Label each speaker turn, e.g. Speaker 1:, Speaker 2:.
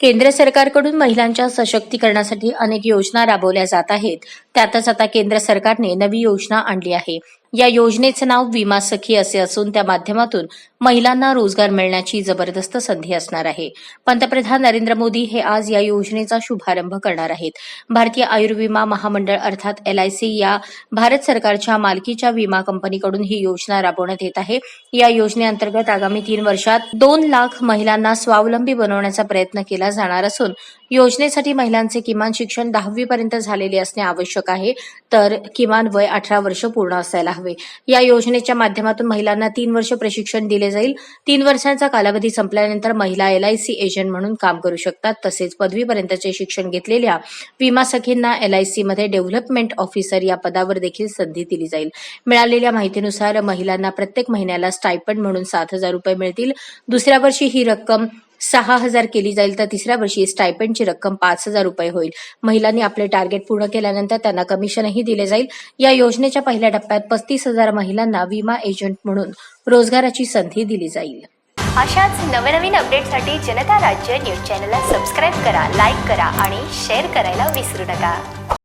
Speaker 1: केंद्र सरकारकडून महिलांच्या सशक्तीकरणासाठी अनेक योजना राबवल्या जात आहेत. त्यातच आता केंद्र सरकारने नवी योजना आणली आहे. या योजनेचे नाव विमा सखी असे असून त्या माध्यमातून महिलांना रोजगार मिळण्याची जबरदस्त संधी असणार आहे. पंतप्रधान नरेंद्र मोदी हे आज या योजनेचा शुभारंभ करणार आहेत. भारतीय आयुर्विमा महामंडळ अर्थात एलआयसी या भारत सरकारच्या मालकीच्या विमा कंपनीकडून ही योजना राबवण्यात येत आहे. या योजनेअंतर्गत आगामी तीन वर्षात दोन लाख महिलांना स्वावलंबी बनवण्याचा प्रयत्न केला जाणार असून योजनेसाठी महिलांचे किमान शिक्षण दहावीपर्यंत झालेले असणे आवश्यक आहे. तर किमान वय अठरा वर्ष पूर्ण असायला हवे. या योजनेच्या माध्यमातून महिलांना तीन वर्ष प्रशिक्षण दिले जाईल. तीन वर्षांचा कालावधी संपल्यानंतर महिला एलआयसी एजंट म्हणून काम करू शकतात. तसेच पदवीपर्यंतचे शिक्षण घेतलेल्या विमा सखींना एलआयसी मध्ये डेव्हलपमेंट ऑफिसर या पदावर देखील संधी दिली जाईल. मिळालेल्या माहितीनुसार महिलांना प्रत्येक महिन्याला स्टायपंड म्हणून सात हजार रुपये मिळतील. दुसऱ्या वर्षी ही रक्कम सहा हजार केली जाईल तर तिसऱ्या वर्षी स्टायपेंडची रक्कम पाच हजार रुपये होईल. महिलांनी आपले टार्गेट पूर्ण केल्यानंतर त्यांना कमिशनही दिले जाईल. या योजनेच्या पहिल्या टप्प्यात पस्तीस हजार महिलांना विमा एजंट म्हणून रोजगाराची संधी दिली जाईल.
Speaker 2: अशाच नवनवीन अपडेटसाठी जनता राज्य न्यूज चॅनलला सबस्क्राईब करा लाईक करा आणि शेअर करायला विसरू नका.